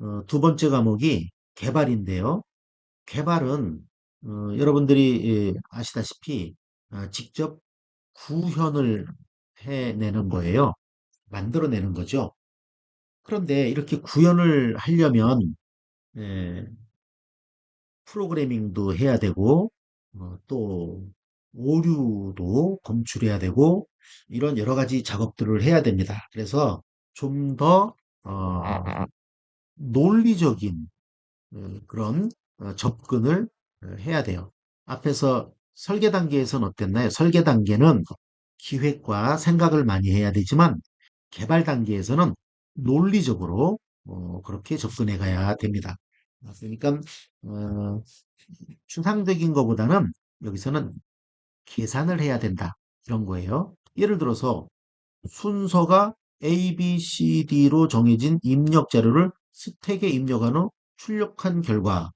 어, 두 번째 과목이 개발인데요. 개발은 어, 여러분들이 예, 아시다시피 아, 직접 구현을 해내는 거예요. 만들어내는 거죠. 그런데 이렇게 구현을 하려면 예, 프로그래밍도 해야 되고 어, 또 오류도 검출해야 되고 이런 여러 가지 작업들을 해야 됩니다. 그래서 좀더 어, 논리적인 어, 그런 어, 접근을 어, 해야 돼요. 앞에서 설계 단계에서는 어땠나요? 설계 단계는 기획과 생각을 많이 해야 되지만 개발 단계에서는 논리적으로 어, 그렇게 접근해 가야 됩니다. 그러니까 어, 추상적인 것보다는 여기서는 계산을 해야 된다. 이런 거예요. 예를 들어서 순서가 A, B, C, D로 정해진 입력 자료를 스택에 입력한 후 출력한 결과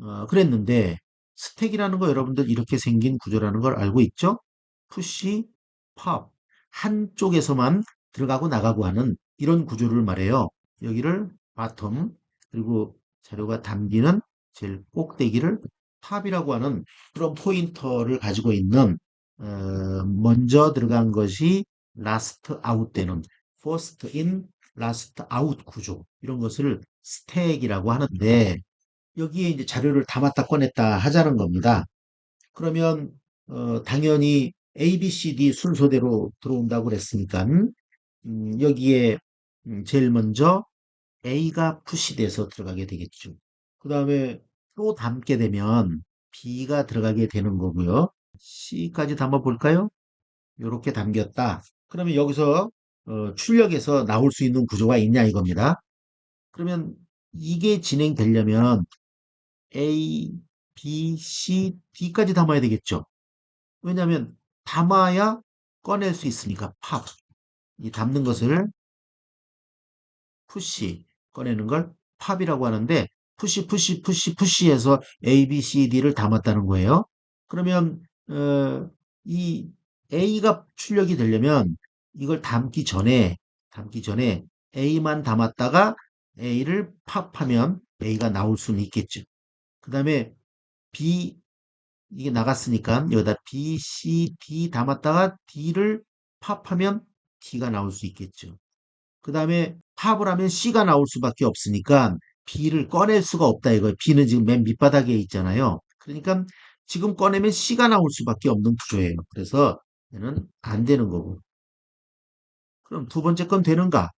어, 그랬는데 스택이라는 거 여러분들 이렇게 생긴 구조라는 걸 알고 있죠? 푸시, 팝 한쪽에서만 들어가고 나가고 하는 이런 구조를 말해요. 여기를 바텀 그리고 자료가 담기는 제일 꼭대기를 탑이라고 하는 그런 포인터를 가지고 있는 어, 먼저 들어간 것이 last out 되는 first in, last out 구조 이런 것을 스택이라고 하는데 여기에 이제 자료를 담았다 꺼냈다 하자는 겁니다. 그러면 어, 당연히 A, B, C, D 순서대로 들어온다고 그랬으니까 음, 여기에 음, 제일 먼저 A가 푸시돼서 들어가게 되겠죠. 그 다음에 또 담게 되면 B가 들어가게 되는 거고요. C까지 담아 볼까요? 이렇게 담겼다. 그러면 여기서 어, 출력해서 나올 수 있는 구조가 있냐 이겁니다. 그러면 이게 진행되려면 A, B, C, D까지 담아야 되겠죠. 왜냐하면 담아야 꺼낼 수 있으니까 팝. 이 담는 것을 푸시 꺼내는 걸 팝이라고 하는데 푸시 푸시 푸시 푸시해서 A, B, C, D를 담았다는 거예요. 그러면 어, 이 A가 출력이 되려면 이걸 담기 전에 담기 전에 A만 담았다가 A를 팝하면 A가 나올 수는 있겠죠. 그 다음에 B 이게 나갔으니까 여기다 B, C, D 담았다가 D를 팝하면 D가 나올 수 있겠죠. 그 다음에 팝을 하면 C가 나올 수밖에 없으니까 B를 꺼낼 수가 없다 이거예요. B는 지금 맨 밑바닥에 있잖아요. 그러니까 지금 꺼내면 C가 나올 수밖에 없는 구조예요. 그래서 얘는 안 되는 거고. 그럼 두 번째 건 되는가?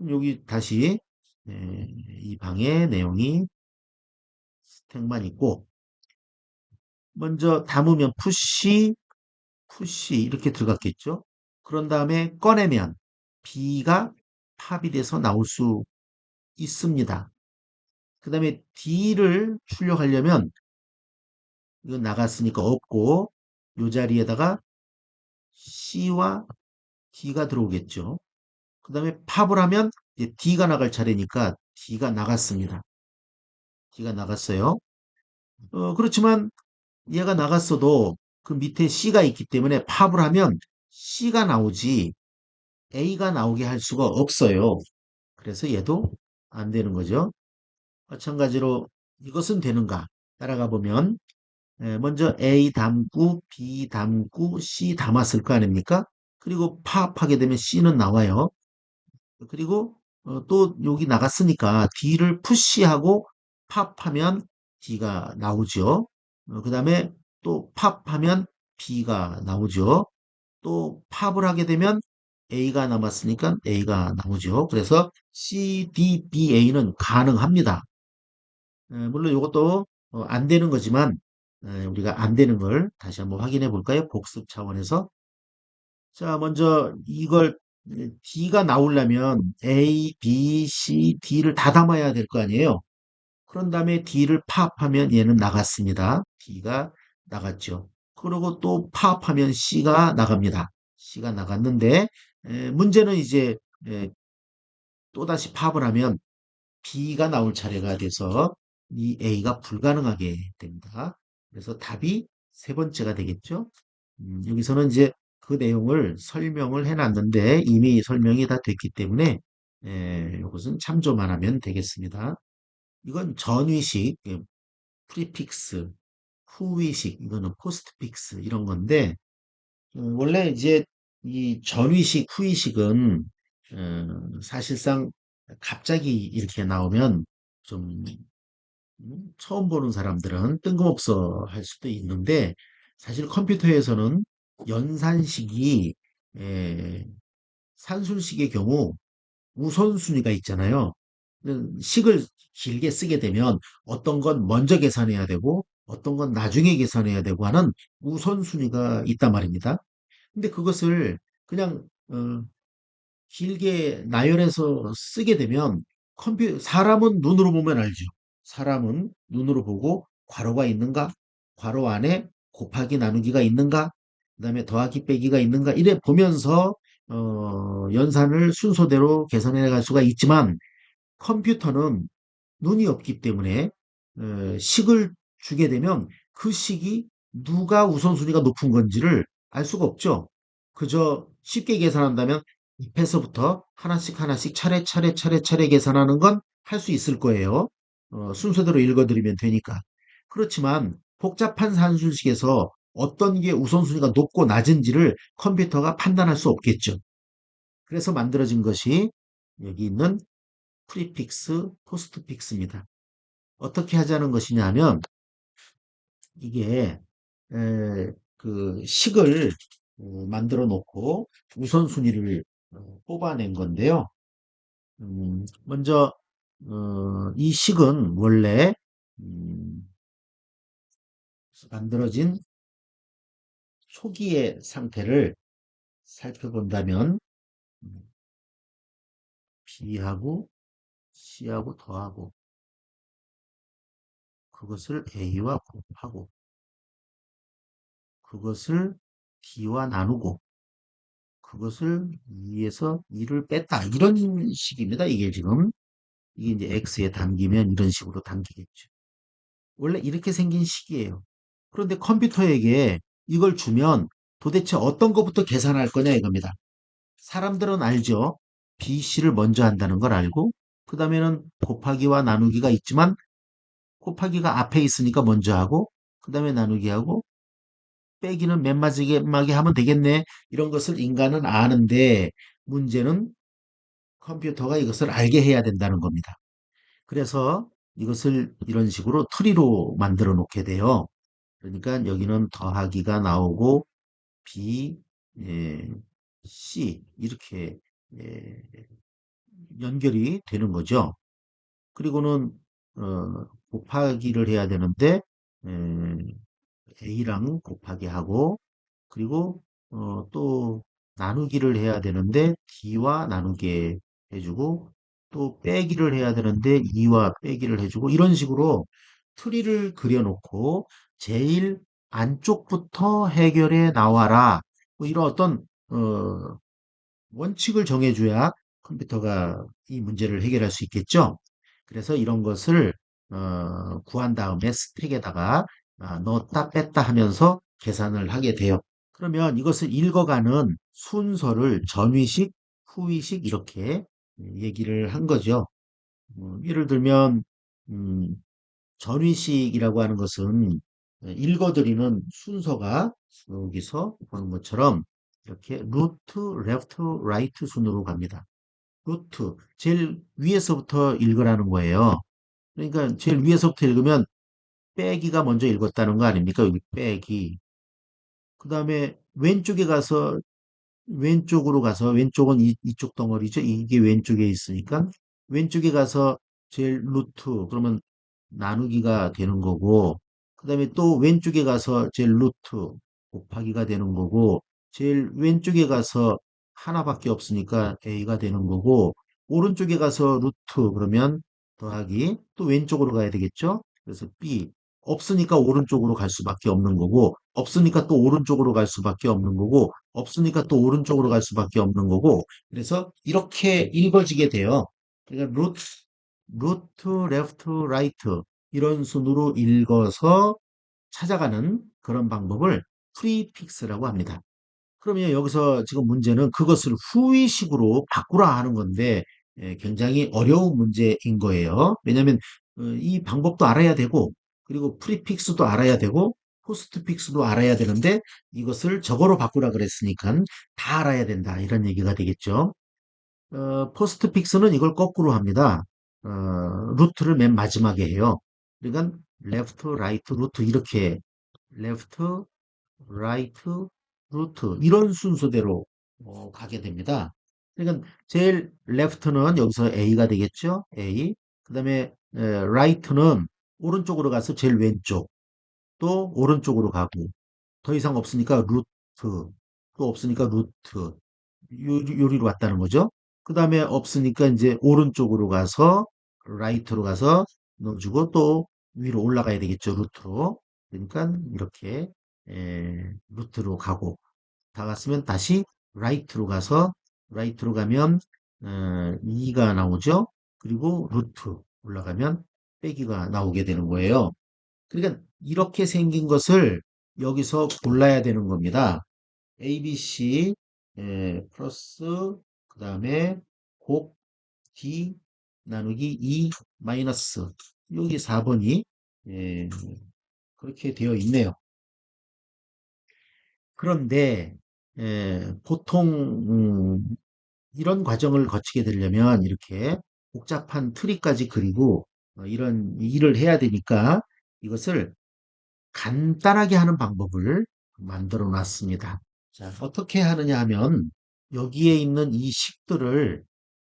그럼 여기 다시 네, 이 방의 내용이 스택만 있고 먼저 담으면 푸시, 푸시 이렇게 들어갔겠죠. 그런 다음에 꺼내면 B가 팝이 돼서 나올 수 있습니다. 그 다음에 D를 출력하려면 이건 나갔으니까 없고 이 자리에다가 C와 D가 들어오겠죠. 그 다음에 팝을 하면 D가 나갈 차례니까 D가 나갔습니다. D가 나갔어요. 어, 그렇지만 얘가 나갔어도 그 밑에 C가 있기 때문에 팝을 하면 C가 나오지 A가 나오게 할 수가 없어요. 그래서 얘도 안 되는 거죠. 마찬가지로 이것은 되는가? 따라가 보면 먼저 A 담고 B 담고 C 담았을 거 아닙니까? 그리고 파업하게 되면 C는 나와요. 그리고 어, 또 여기 나갔으니까 D를 푸시하고 팝하면 D가 나오죠. 어, 그 다음에 또 팝하면 B가 나오죠. 또 팝을 하게 되면 A가 남았으니까 A가 나오죠. 그래서 C, D, B, A는 가능합니다. 물론 이것도 어, 안 되는 거지만 우리가 안 되는 걸 다시 한번 확인해 볼까요? 복습 차원에서. 자, 먼저 이걸 D가 나오려면 A, B, C, D를 다 담아야 될 거 아니에요. 그런 다음에 D를 파업하면 얘는 나갔습니다. D가 나갔죠. 그리고 또 파업하면 C가 나갑니다. C가 나갔는데 에, 문제는 이제 에, 또다시 파업을 하면 B가 나올 차례가 돼서 이 A가 불가능하게 됩니다. 그래서 답이 세 번째가 되겠죠. 음, 여기서는 이제 그 내용을 설명을 해놨는데 이미 설명이 다 됐기 때문에 예, 이것은 참조만 하면 되겠습니다. 이건 전위식, 예, 프리픽스, 후위식, 이거는 포스트픽스 이런 건데 어, 원래 이제 이 전위식, 후위식은 어, 사실상 갑자기 이렇게 나오면 좀 음, 처음 보는 사람들은 뜬금없어 할 수도 있는데 사실 컴퓨터에서는 연산식이 에, 산술식의 경우 우선순위가 있잖아요. 음, 식을 길게 쓰게 되면 어떤 건 먼저 계산해야 되고 어떤 건 나중에 계산해야 되고 하는 우선순위가 있단 말입니다. 근데 그것을 그냥 어, 길게 나열해서 쓰게 되면 컴퓨 사람은 눈으로 보면 알죠. 사람은 눈으로 보고 괄호가 있는가, 괄호 안에 곱하기 나누기가 있는가, 그 다음에 더하기 빼기가 있는가 이래 보면서 어, 연산을 순서대로 계산해 갈 수가 있지만 컴퓨터는 눈이 없기 때문에 어, 식을 주게 되면 그 식이 누가 우선순위가 높은 건지를 알 수가 없죠. 그저 쉽게 계산한다면 앞에서부터 하나씩 하나씩 차례차례 차례차례 계산하는 건 할 수 있을 거예요. 어, 순서대로 읽어드리면 되니까. 그렇지만 복잡한 산술식에서 어떤 게 우선순위가 높고 낮은지를 컴퓨터가 판단할 수 없겠죠. 그래서 만들어진 것이 여기 있는 프리픽스, 포스트픽스입니다. 어떻게 하자는 것이냐 하면 이게 에, 그 식을 어, 만들어 놓고 우선순위를 어, 뽑아낸 건데요. 음, 먼저 어, 이 식은 원래 음, 만들어진 초기의 상태를 살펴본다면 음, B하고 C하고 더하고 그것을 A와 곱하고 그것을 D와 나누고 그것을 2에서 2를 뺐다. 이런 식입니다. 이게 지금 이게 이제 X에 담기면 이런 식으로 담기겠죠. 원래 이렇게 생긴 식이에요. 그런데 컴퓨터에게 이걸 주면 도대체 어떤 것부터 계산할 거냐 이겁니다. 사람들은 알죠. BC를 먼저 한다는 걸 알고 그 다음에는 곱하기와 나누기가 있지만 곱하기가 앞에 있으니까 먼저 하고 그 다음에 나누기 하고 빼기는 맨 마지막에 하면 되겠네. 이런 것을 인간은 아는데 문제는 컴퓨터가 이것을 알게 해야 된다는 겁니다. 그래서 이것을 이런 식으로 트리로 만들어 놓게 돼요. 그러니까 여기는 더하기가 나오고 B, 예, C 이렇게 예, 연결이 되는 거죠. 그리고는 어, 곱하기를 해야 되는데 예, A랑 곱하기 하고 그리고 어, 또 나누기를 해야 되는데 D와 나누게 해주고 또 빼기를 해야 되는데 2와 빼기를 해주고 이런 식으로 트리를 그려놓고 제일 안쪽부터 해결해 나와라 뭐 이런 어떤 어, 원칙을 정해줘야 컴퓨터가 이 문제를 해결할 수 있겠죠. 그래서 이런 것을 어, 구한 다음에 스택에다가 아, 넣었다 뺐다 하면서 계산을 하게 돼요. 그러면 이것을 읽어가는 순서를 전위식, 후위식 이렇게 얘기를 한 거죠. 음, 예를 들면 음, 전위식이라고 하는 것은 읽어드리는 순서가 여기서 보는 것처럼 이렇게 루트, 레프트, 라이트 순으로 갑니다. 루트, 제일 위에서부터 읽으라는 거예요. 그러니까 제일 위에서부터 읽으면 빼기가 먼저 읽었다는 거 아닙니까? 여기 빼기. 그 다음에 왼쪽에 가서 왼쪽으로 가서 왼쪽은 이, 이쪽 덩어리죠. 이게 왼쪽에 있으니까 왼쪽에 가서 제일 루트 그러면 나누기가 되는 거고 그 다음에 또 왼쪽에 가서 제일 루트 곱하기가 되는 거고 제일 왼쪽에 가서 하나밖에 없으니까 A가 되는 거고 오른쪽에 가서 루트 그러면 더하기 또 왼쪽으로 가야 되겠죠. 그래서 B 없으니까 오른쪽으로 갈 수밖에 없는 거고 없으니까 또 오른쪽으로 갈 수밖에 없는 거고 없으니까 또 오른쪽으로 갈 수밖에 없는 거고 그래서 이렇게 읽어지게 돼요. 그러니까 루트, 루트, 레프트, 라이트 이런 순으로 읽어서 찾아가는 그런 방법을 프리픽스라고 합니다. 그러면 여기서 지금 문제는 그것을 후위식으로 바꾸라 하는 건데 예, 굉장히 어려운 문제인 거예요. 왜냐하면 어, 이 방법도 알아야 되고 그리고 프리픽스도 알아야 되고 포스트픽스도 알아야 되는데 이것을 저거로 바꾸라 그랬으니까 다 알아야 된다 이런 얘기가 되겠죠. 어, 포스트픽스는 이걸 거꾸로 합니다. 어, 루트를 맨 마지막에 해요. 그러니까 레프트, 라이트, 루트 이렇게 레프트, 라이트, 루트 이런 순서대로 어, 가게 됩니다. 그러니까 제일 레프트는 여기서 A가 되겠죠. A. 그 다음에 라이트는 오른쪽으로 가서 제일 왼쪽 또 오른쪽으로 가고 더 이상 없으니까 루트 또 없으니까 루트 요, 요리로 왔다는 거죠. 그 다음에 없으니까 이제 오른쪽으로 가서 라이트로 가서 넣어주고 또 위로 올라가야 되겠죠. 루트로. 그러니까 이렇게 에, 루트로 가고 다 갔으면 다시 라이트로 가서 라이트로 가면 어, 2가 나오죠. 그리고 루트 올라가면 빼기가 나오게 되는 거예요. 그러니까 이렇게 생긴 것을 여기서 골라야 되는 겁니다. ABC 에, 플러스 그 다음에 곱 D 나누기 2 마이너스 여기 4번이 예, 그렇게 되어 있네요. 그런데 예, 보통 음, 이런 과정을 거치게 되려면 이렇게 복잡한 트리까지 그리고 어, 이런 일을 해야 되니까 이것을 간단하게 하는 방법을 만들어 놨습니다. 자, 어떻게 하느냐 하면 여기에 있는 이 식들을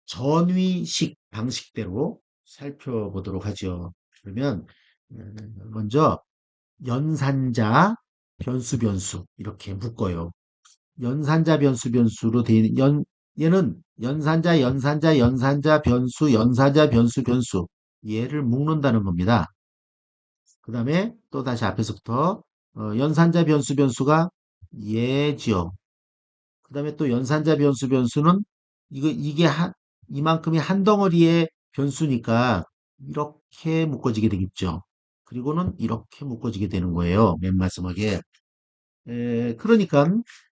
전위식 방식대로 살펴보도록 하죠. 그러면 음, 먼저 연산자, 변수, 변수 이렇게 묶어요. 연산자, 변수, 변수로 되어 있는 연, 얘는 연산자, 연산자, 연산자, 변수, 연산자, 변수, 변수 얘를 묶는다는 겁니다. 그 다음에 또 다시 앞에서부터 어, 연산자, 변수, 변수가 얘지요. 그 다음에 또 연산자, 변수, 변수는 이거 이게 한 이만큼이 한 덩어리의 변수니까 이렇게 묶어지게 되겠죠. 그리고는 이렇게 묶어지게 되는 거예요. 맨 마지막에. 에, 그러니까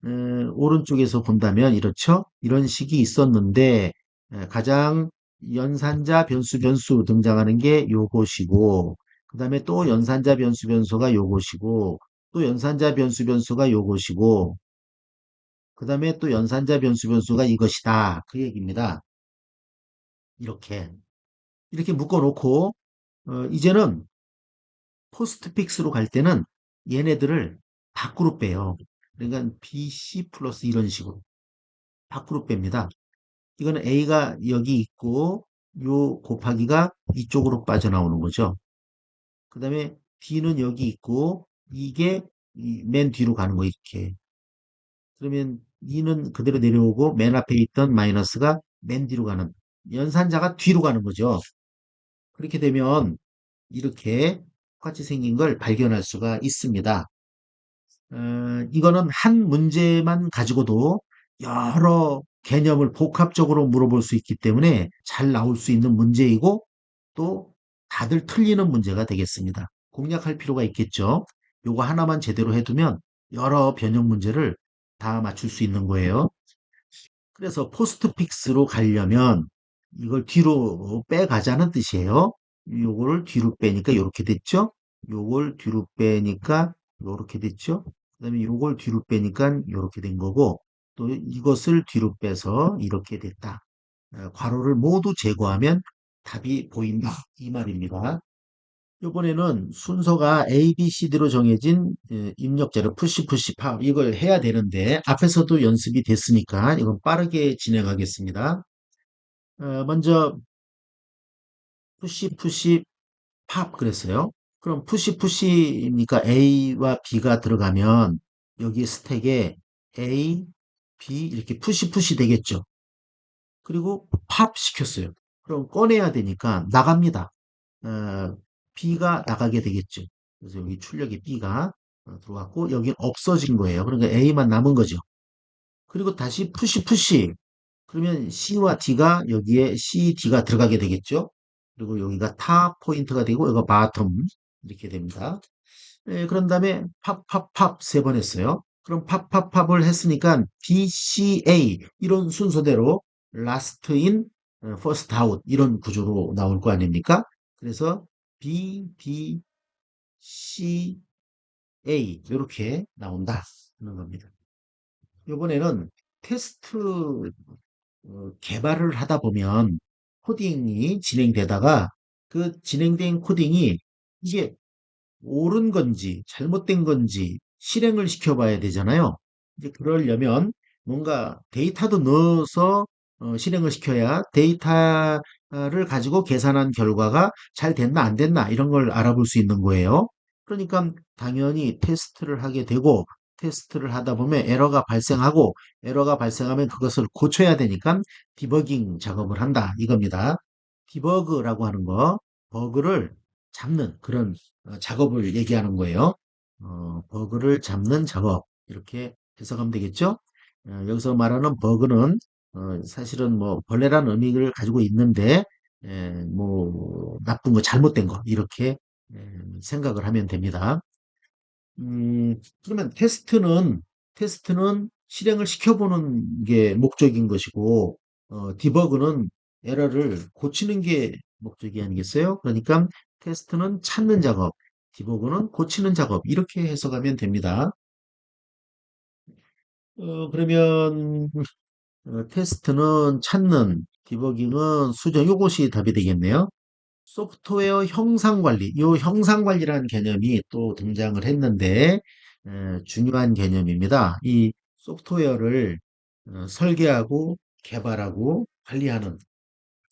에, 오른쪽에서 본다면 이렇죠. 이런 식이 있었는데 에, 가장 연산자 변수 변수 등장하는 게 요것이고 그 다음에 또 연산자 변수 변수가 요것이고 또 연산자 변수 변수가 요것이고 그 다음에 또 연산자 변수 변수가 이것이다 그 얘기입니다. 이렇게 이렇게 묶어놓고 어, 이제는 포스트픽스로 갈 때는 얘네들을 밖으로 빼요. 그러니까 BC 플러스 이런 식으로 밖으로 뺍니다. 이거는 A가 여기 있고 요 곱하기가 이쪽으로 빠져나오는 거죠. 그 다음에 B는 여기 있고 이게 맨 뒤로 가는 거 이렇게 그러면 2는 그대로 내려오고 맨 앞에 있던 마이너스가 맨 뒤로 가는 연산자가 뒤로 가는 거죠. 그렇게 되면 이렇게 똑같이 생긴 걸 발견할 수가 있습니다. 어, 이거는 한 문제만 가지고도 여러 개념을 복합적으로 물어볼 수 있기 때문에 잘 나올 수 있는 문제이고 또 다들 틀리는 문제가 되겠습니다. 공략할 필요가 있겠죠. 요거 하나만 제대로 해두면 여러 변형 문제를 다 맞출 수 있는 거예요. 그래서 포스트픽스로 가려면 이걸 뒤로 빼가자는 뜻이에요. 요거를 뒤로 빼니까 이렇게 됐죠. 요걸 뒤로 빼니까 이렇게 됐죠. 그 다음에 요걸 뒤로 빼니까 이렇게 된 거고 또 이것을 뒤로 빼서 이렇게 됐다. 어, 괄호를 모두 제거하면 답이 보인다. 이 말입니다. 이번에는 순서가 A, B, C, D로 정해진 예, 입력자를 푸시, 푸시, 팝 이걸 해야 되는데 앞에서도 연습이 됐으니까 이건 빠르게 진행하겠습니다. 어, 먼저 푸시, 푸시, 팝 그랬어요. 그럼 푸시, 푸시니까 A와 B가 들어가면 여기 스택에 A, B 이렇게 푸시, 푸시 되겠죠. 그리고 팝 시켰어요. 그럼 꺼내야 되니까 나갑니다. 어, B가 나가게 되겠죠. 그래서 여기 출력이 B가 어, 들어왔고 여기 없어진 거예요. 그러니까 A만 남은 거죠. 그리고 다시 푸시 푸시 그러면 C와 D가 여기에 C, D가 들어가게 되겠죠. 그리고 여기가 탑 포인트가 되고 여기가 바텀 이렇게 됩니다. 네, 그런 다음에 팝 팝 팝 세 번 했어요. 그럼 팝 팝 팝을 했으니까 B, C, A 이런 순서대로 라스트인 어, first out 이런 구조로 나올 거 아닙니까? 그래서 B, D, C, A 이렇게 나온다 하는 겁니다. 이번에는 테스트 어, 개발을 하다 보면 코딩이 진행되다가 그 진행된 코딩이 이게 옳은 건지 잘못된 건지 실행을 시켜봐야 되잖아요. 이제 그러려면 뭔가 데이터도 넣어서 어, 실행을 시켜야 데이터를 가지고 계산한 결과가 잘 됐나 안 됐나 이런 걸 알아볼 수 있는 거예요. 그러니까 당연히 테스트를 하게 되고 테스트를 하다 보면 에러가 발생하고 에러가 발생하면 그것을 고쳐야 되니까 디버깅 작업을 한다 이겁니다. 디버그라고 하는 거 버그를 잡는 그런 어, 작업을 얘기하는 거예요. 어, 버그를 잡는 작업 이렇게 해석하면 되겠죠? 어, 여기서 말하는 버그는 어, 사실은 뭐 벌레라는 의미를 가지고 있는데 에, 뭐 나쁜 거 잘못된 거 이렇게 에, 생각을 하면 됩니다. 음, 그러면 테스트는 테스트는 실행을 시켜보는 게 목적인 것이고 어, 디버그는 에러를 고치는 게 목적이 아니겠어요? 그러니까 테스트는 찾는 작업, 디버그는 고치는 작업 이렇게 해석하면 됩니다. 어, 그러면 어, 테스트는 찾는, 디버깅은 수정, 이것이 답이 되겠네요. 소프트웨어 형상 관리, 이 형상 관리라는 개념이 또 등장을 했는데 에, 중요한 개념입니다. 이 소프트웨어를 어, 설계하고 개발하고 관리하는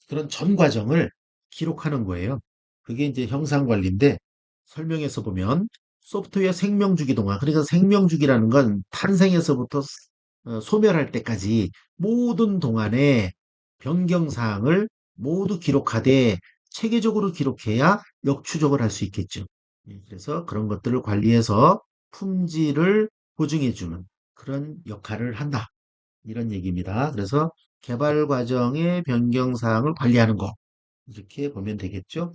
그런 전 과정을 기록하는 거예요. 그게 이제 형상 관리인데 설명에서 보면 소프트웨어 생명주기 동안 그러니까 생명주기라는 건 탄생에서부터 어, 소멸할 때까지 모든 동안의 변경 사항을 모두 기록하되 체계적으로 기록해야 역추적을 할 수 있겠죠. 예, 그래서 그런 것들을 관리해서 품질을 보증해주는 그런 역할을 한다. 이런 얘기입니다. 그래서 개발 과정의 변경 사항을 관리하는 거. 이렇게 보면 되겠죠.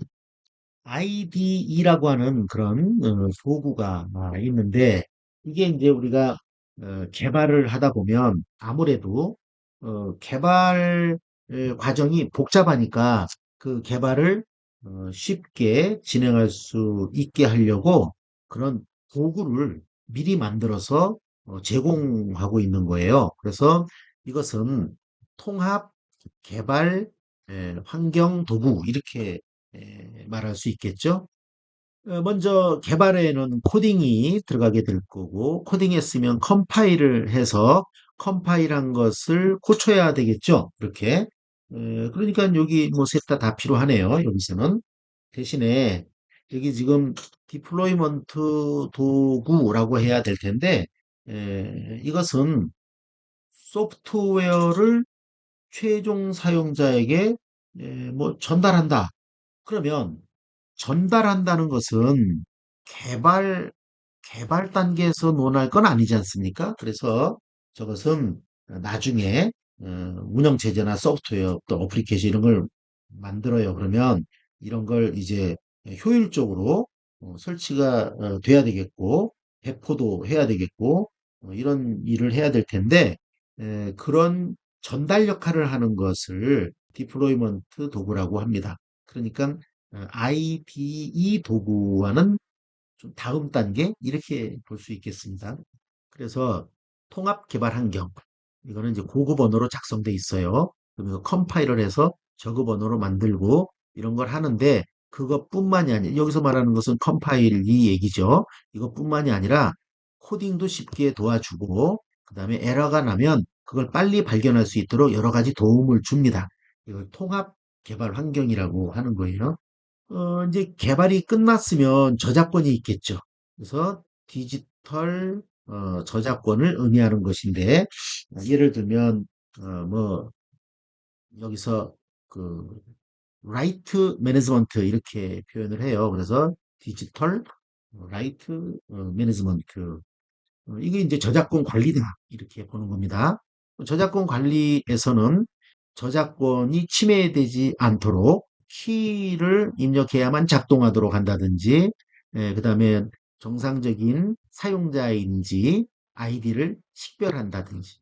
IDE라고 하는 그런 어, 도구가 아, 있는데 이게 이제 우리가 어, 개발을 하다 보면 아무래도 어, 개발 에, 과정이 복잡하니까 그 개발을 어, 쉽게 진행할 수 있게 하려고 그런 도구를 미리 만들어서 어, 제공하고 있는 거예요. 그래서 이것은 통합 개발 에, 환경 도구 이렇게 에, 말할 수 있겠죠. 어, 먼저 개발에는 코딩이 들어가게 될 거고 코딩했으면 컴파일을 해서 컴파일한 것을 고쳐야 되겠죠. 이렇게 에, 그러니까 여기 뭐 셋 다 다 필요하네요. 여기서는 대신에 여기 지금 디플로이먼트 도구라고 해야 될 텐데 에, 이것은 소프트웨어를 최종 사용자에게 에, 뭐 전달한다. 그러면 전달한다는 것은 개발, 개발 단계에서 논할 건 아니지 않습니까? 그래서 저것은 나중에 어, 운영 체제나 소프트웨어 또 어플리케이션 이런 걸 만들어요. 그러면 이런 걸 이제 효율적으로 어, 설치가 어, 돼야 되겠고 배포도 해야 되겠고 어, 이런 일을 해야 될 텐데 에, 그런 전달 역할을 하는 것을 디플로이먼트 도구라고 합니다. 그러니까 IDE 도구와는 좀 다음 단계 이렇게 볼 수 있겠습니다. 그래서 통합 개발 환경 이거는 이제 고급 언어로 작성돼 있어요. 그러면 컴파일을 해서 저급 언어로 만들고 이런 걸 하는데 그것뿐만이 아니라 여기서 말하는 것은 컴파일 이 얘기죠. 이것뿐만이 아니라 코딩도 쉽게 도와주고 그 다음에 에러가 나면 그걸 빨리 발견할 수 있도록 여러 가지 도움을 줍니다. 이걸 통합 개발 환경이라고 하는 거예요. 어, 이제 개발이 끝났으면 저작권이 있겠죠. 그래서 디지털 어, 저작권을 의미하는 것인데 예를 들면 어, 뭐 여기서 그 라이트 매니지먼트 이렇게 표현을 해요. 그래서 디지털 라이트 매니지먼트 어, 이게 이제 저작권 관리다 이렇게 보는 겁니다. 저작권 관리에서는 저작권이 침해되지 않도록 키를 입력해야만 작동하도록 한다든지 예, 그 다음에 정상적인 사용자인지 아이디를 식별한다든지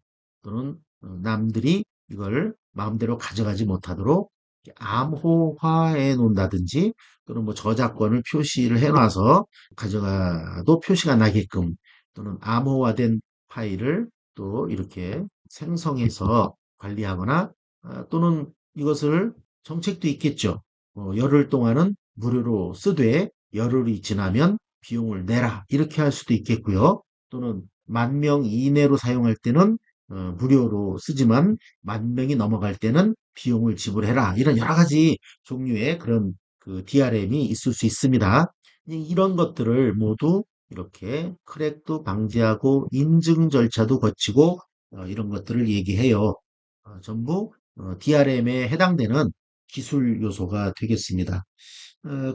또는 어, 남들이 이걸 마음대로 가져가지 못하도록 암호화해 놓는다든지 또는 뭐 저작권을 표시를 해놔서 가져가도 표시가 나게끔 또는 암호화된 파일을 또 이렇게 생성해서 관리하거나 아, 또는 이것을 정책도 있겠죠. 어, 열흘 동안은 무료로 쓰되 열흘이 지나면 비용을 내라 이렇게 할 수도 있겠고요. 또는 만 명 이내로 사용할 때는 어, 무료로 쓰지만 만 명이 넘어갈 때는 비용을 지불해라 이런 여러 가지 종류의 그런 그 DRM이 있을 수 있습니다. 이런 것들을 모두 이렇게 크랙도 방지하고 인증 절차도 거치고 어, 이런 것들을 얘기해요. 어, 전부 DRM에 해당되는 기술 요소가 되겠습니다.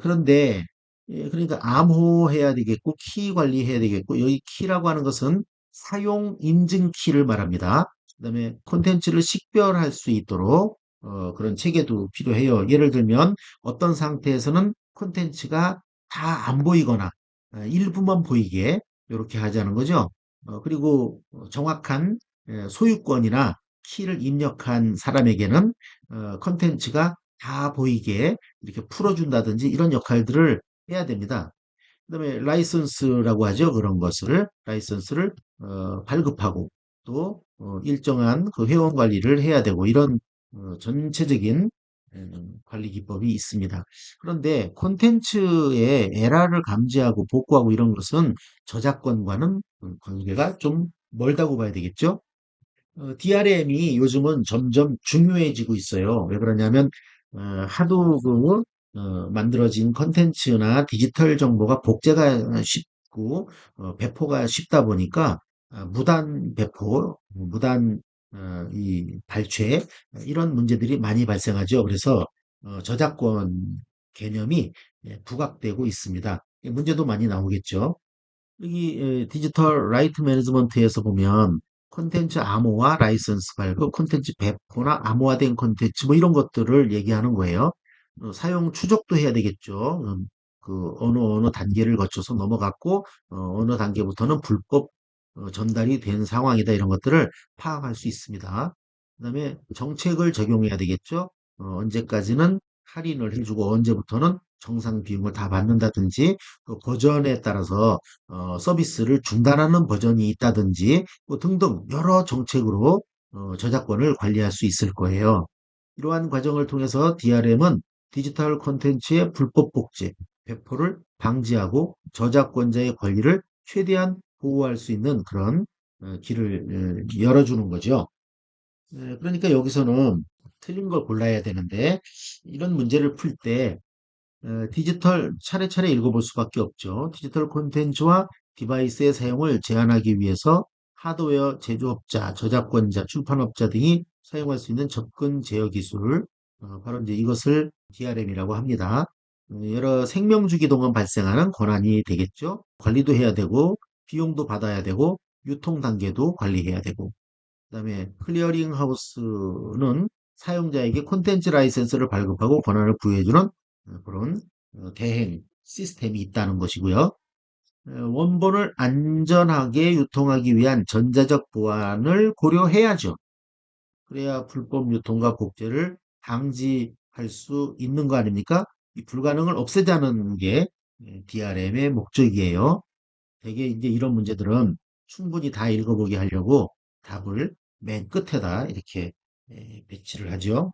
그런데 예, 그러니까 암호해야 되겠고 키 관리해야 되겠고 여기 키라고 하는 것은 사용 인증 키를 말합니다. 그 다음에 콘텐츠를 식별할 수 있도록 어, 그런 체계도 필요해요. 예를 들면 어떤 상태에서는 콘텐츠가 다 안 보이거나 어, 일부만 보이게 이렇게 하자는 거죠. 어, 그리고 정확한 예, 소유권이나 키를 입력한 사람에게는 어, 콘텐츠가 다 보이게 이렇게 풀어준다든지 이런 역할들을 해야 됩니다. 그 다음에 라이선스라고 하죠. 그런 것을 라이선스를 어, 발급하고 또 어, 일정한 그 회원 관리를 해야 되고 이런 어, 전체적인 음, 관리 기법이 있습니다. 그런데 콘텐츠의 에러를 감지하고 복구하고 이런 것은 저작권과는 관계가 좀 멀다고 봐야 되겠죠. 어, DRM이 요즘은 점점 중요해지고 있어요. 왜 그러냐면 어, 하도 그 어, 만들어진 컨텐츠나 디지털 정보가 복제가 쉽고 어, 배포가 쉽다 보니까 어, 무단 배포, 무단 어, 이 발췌 이런 문제들이 많이 발생하죠. 그래서 어, 저작권 개념이 예, 부각되고 있습니다. 문제도 많이 나오겠죠. 여기 에, 디지털 라이트 매니지먼트에서 보면 콘텐츠 암호화, 라이선스 발급, 콘텐츠 배포나 암호화된 콘텐츠 뭐 이런 것들을 얘기하는 거예요. 어, 사용 추적도 해야 되겠죠. 음, 그 어느 어느 단계를 거쳐서 넘어갔고 어, 어느 단계부터는 불법 어, 전달이 된 상황이다 이런 것들을 파악할 수 있습니다. 그다음에 정책을 적용해야 되겠죠. 어, 언제까지는 할인을 해주고 언제부터는 정상 비용을 다 받는다든지 그 버전에 따라서 어, 서비스를 중단하는 버전이 있다든지 뭐 등등 여러 정책으로 어, 저작권을 관리할 수 있을 거예요. 이러한 과정을 통해서 DRM은 디지털 콘텐츠의 불법 복제, 배포를 방지하고 저작권자의 권리를 최대한 보호할 수 있는 그런 어, 길을 어, 열어주는 거죠. 네, 그러니까 여기서는 틀린 걸 골라야 되는데 이런 문제를 풀 때 디지털 차례차례 읽어볼 수밖에 없죠. 디지털 콘텐츠와 디바이스의 사용을 제한하기 위해서 하드웨어 제조업자, 저작권자, 출판업자 등이 사용할 수 있는 접근 제어 기술 어, 바로 이제 이것을 DRM이라고 합니다. 어, 여러 생명주기 동안 발생하는 권한이 되겠죠. 관리도 해야 되고 비용도 받아야 되고 유통 단계도 관리해야 되고 그 다음에 클리어링 하우스는 사용자에게 콘텐츠 라이센스를 발급하고 권한을 부여해주는 어, 그런 대행 시스템이 있다는 것이고요. 원본을 안전하게 유통하기 위한 전자적 보안을 고려해야죠. 그래야 불법 유통과 복제를 방지할 수 있는 거 아닙니까? 이 불가능을 없애자는 게 DRM의 목적이에요. 대개 이제 이런 문제들은 충분히 다 읽어보게 하려고 답을 맨 끝에다 이렇게 배치를 하죠.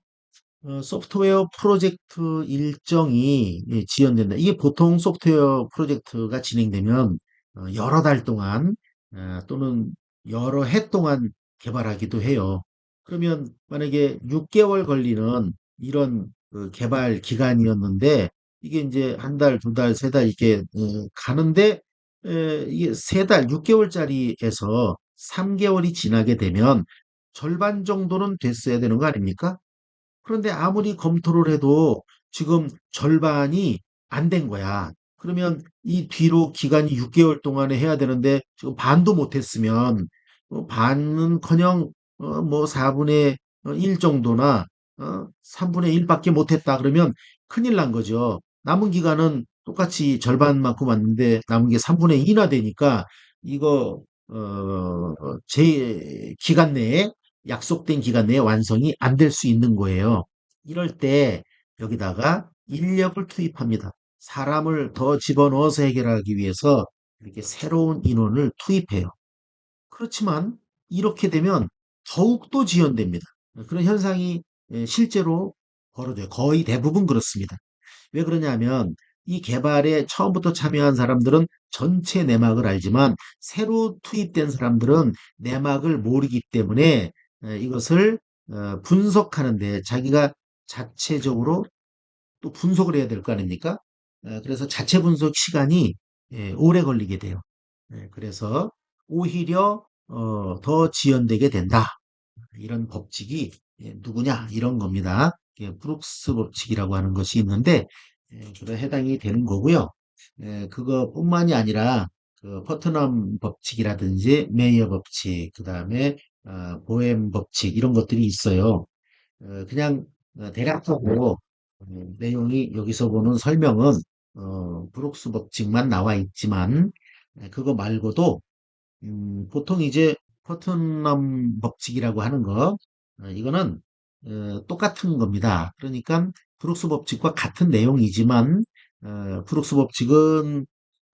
어, 소프트웨어 프로젝트 일정이 지연된다. 이게 보통 소프트웨어 프로젝트가 진행되면 어, 여러 달 동안 어, 또는 여러 해 동안 개발하기도 해요. 그러면 만약에 6개월 걸리는 이런 그 개발 기간이었는데 이게 이제 한 달, 두 달, 세 달 이렇게 가는데 이게 세 달, 6개월짜리에서 3개월이 지나게 되면 절반 정도는 됐어야 되는 거 아닙니까? 그런데 아무리 검토를 해도 지금 절반이 안 된 거야. 그러면 이 뒤로 기간이 6개월 동안에 해야 되는데 지금 반도 못 했으면 어, 반은커녕 어, 뭐 4분의 1 정도나 어, 3분의 1밖에 못했다 그러면 큰일 난 거죠. 남은 기간은 똑같이 절반만큼 왔는데 남은 게 3분의 2나 되니까 이거 어, 제 기간 내에 약속된 기간 내에 완성이 안 될 수 있는 거예요. 이럴 때 여기다가 인력을 투입합니다. 사람을 더 집어넣어서 해결하기 위해서 이렇게 새로운 인원을 투입해요. 그렇지만 이렇게 되면 더욱더 지연됩니다. 그런 현상이 예, 실제로 벌어져요. 거의 대부분 그렇습니다. 왜 그러냐면 이 개발에 처음부터 참여한 사람들은 전체 내막을 알지만 새로 투입된 사람들은 내막을 모르기 때문에 예, 이것을 어, 분석하는데 자기가 자체적으로 또 분석을 해야 될 거 아닙니까? 예, 그래서 자체 분석 시간이 예, 오래 걸리게 돼요. 예, 그래서 오히려 어, 더 지연되게 된다. 이런 법칙이 예, 누구냐 이런 겁니다. 예, 브룩스 법칙이라고 하는 것이 있는데 예, 그래 해당이 되는 거고요. 예, 그거뿐만이 아니라 그 퍼트넘 법칙이라든지 메이어 법칙, 그 다음에 어, 보엠 법칙 이런 것들이 있어요. 어, 그냥 어, 대략적으로 어, 내용이 여기서 보는 설명은 어, 브룩스 법칙만 나와 있지만 예, 그거 말고도 음, 보통 이제 포트넘 법칙이라고 하는 거, 어, 이거는 어, 똑같은 겁니다. 그러니까 브룩스 법칙과 같은 내용이지만 어, 브룩스 법칙은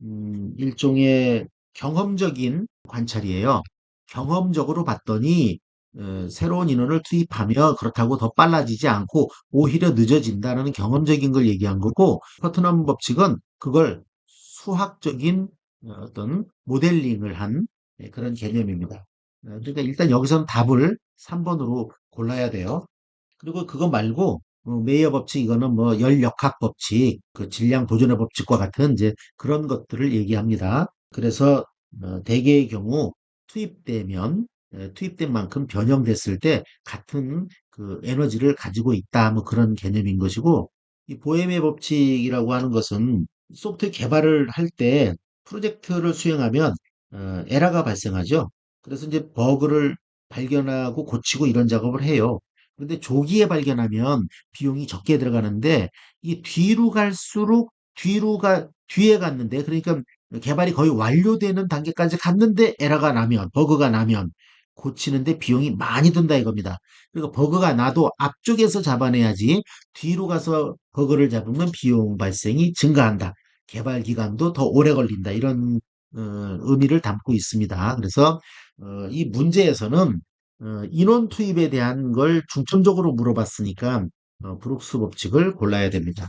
음, 일종의 경험적인 관찰이에요. 경험적으로 봤더니 어, 새로운 인원을 투입하며 그렇다고 더 빨라지지 않고 오히려 늦어진다는 경험적인 걸 얘기한 거고 포트넘 법칙은 그걸 수학적인 어, 어떤 모델링을 한 네, 그런 개념입니다. 어, 그러니까 일단 여기서는 답을 3번으로 골라야 돼요. 그리고 그거 말고 어, 메이어 법칙 이거는 뭐 열역학 법칙, 그 질량 보존의 법칙과 같은 이제 그런 것들을 얘기합니다. 그래서 어, 대개의 경우 투입되면 에, 투입된 만큼 변형됐을 때 같은 그 에너지를 가지고 있다 뭐 그런 개념인 것이고 이 보헤미의 법칙이라고 하는 것은 소프트웨어 개발을 할 때 프로젝트를 수행하면 어, 에러가 발생하죠. 그래서 이제 버그를 발견하고 고치고 이런 작업을 해요. 그런데 조기에 발견하면 비용이 적게 들어가는데 이 뒤로 갈수록 뒤로 가 뒤에 갔는데 그러니까 개발이 거의 완료되는 단계까지 갔는데 에러가 나면 버그가 나면 고치는데 비용이 많이 든다 이겁니다. 그러니까 버그가 나도 앞쪽에서 잡아내야지 뒤로 가서 버그를 잡으면 비용 발생이 증가한다. 개발 기간도 더 오래 걸린다. 이런 어, 의미를 담고 있습니다. 그래서 어, 이 문제에서는 어, 인원 투입에 대한 걸 중점적으로 물어봤으니까 어, 브룩스 법칙을 골라야 됩니다.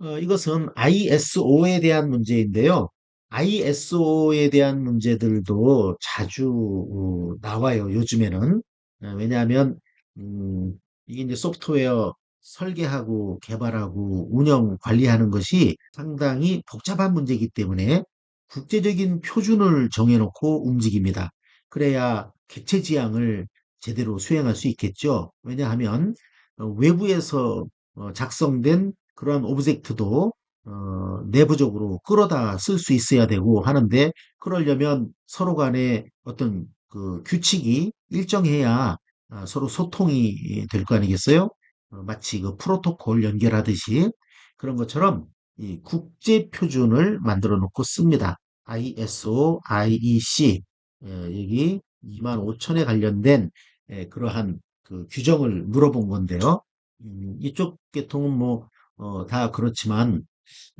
어, 이것은 ISO에 대한 문제인데요. ISO에 대한 문제들도 자주 어, 나와요. 요즘에는 어, 왜냐하면 음, 이게 이제 소프트웨어 설계하고 개발하고 운영 관리하는 것이 상당히 복잡한 문제이기 때문에 국제적인 표준을 정해놓고 움직입니다. 그래야 객체 지향을 제대로 수행할 수 있겠죠. 왜냐하면 어, 외부에서 어, 작성된 그러한 오브젝트도 어, 내부적으로 끌어다 쓸 수 있어야 되고 하는데 그러려면 서로 간에 어떤 그 규칙이 일정해야 아, 서로 소통이 될 거 아니겠어요? 어, 마치 그 프로토콜 연결하듯이 그런 것처럼 이 국제 표준을 만들어 놓고 씁니다. ISO, IEC 예, 여기 25,000에 관련된 예, 그러한 그 규정을 물어본 건데요. 음, 이쪽 계통은 뭐 어, 다 그렇지만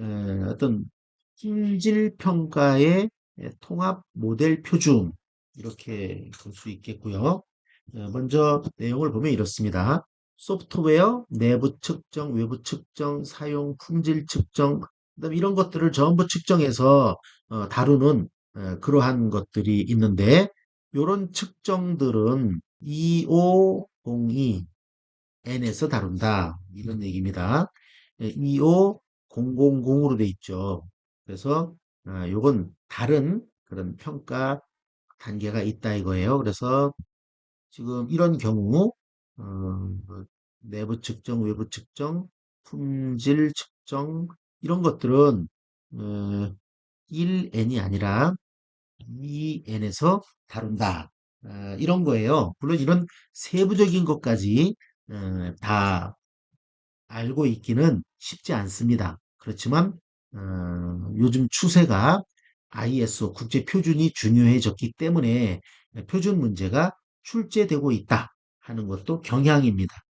에, 어떤 품질 평가의 예, 통합 모델 표준 이렇게 볼 수 있겠고요. 어, 먼저 내용을 보면 이렇습니다. 소프트웨어 내부 측정, 외부 측정, 사용 품질 측정, 그다음에 이런 것들을 전부 측정해서 어, 다루는 어, 그러한 것들이 있는데 이런 측정들은 2502 N에서 다룬다 이런 얘기입니다. 25000으로 돼 있죠. 그래서 아, 요건 다른 그런 평가 단계가 있다 이거예요. 그래서 지금 이런 경우 어, 뭐 내부 측정, 외부 측정, 품질 측정 이런 것들은 어, 1N이 아니라 2N에서 다룬다. 어, 이런 거예요. 물론 이런 세부적인 것까지 어, 다 알고 있기는 쉽지 않습니다. 그렇지만 어, 요즘 추세가 ISO 국제 표준이 중요해졌기 때문에 표준 문제가 출제되고 있다 하는 것도 경향입니다.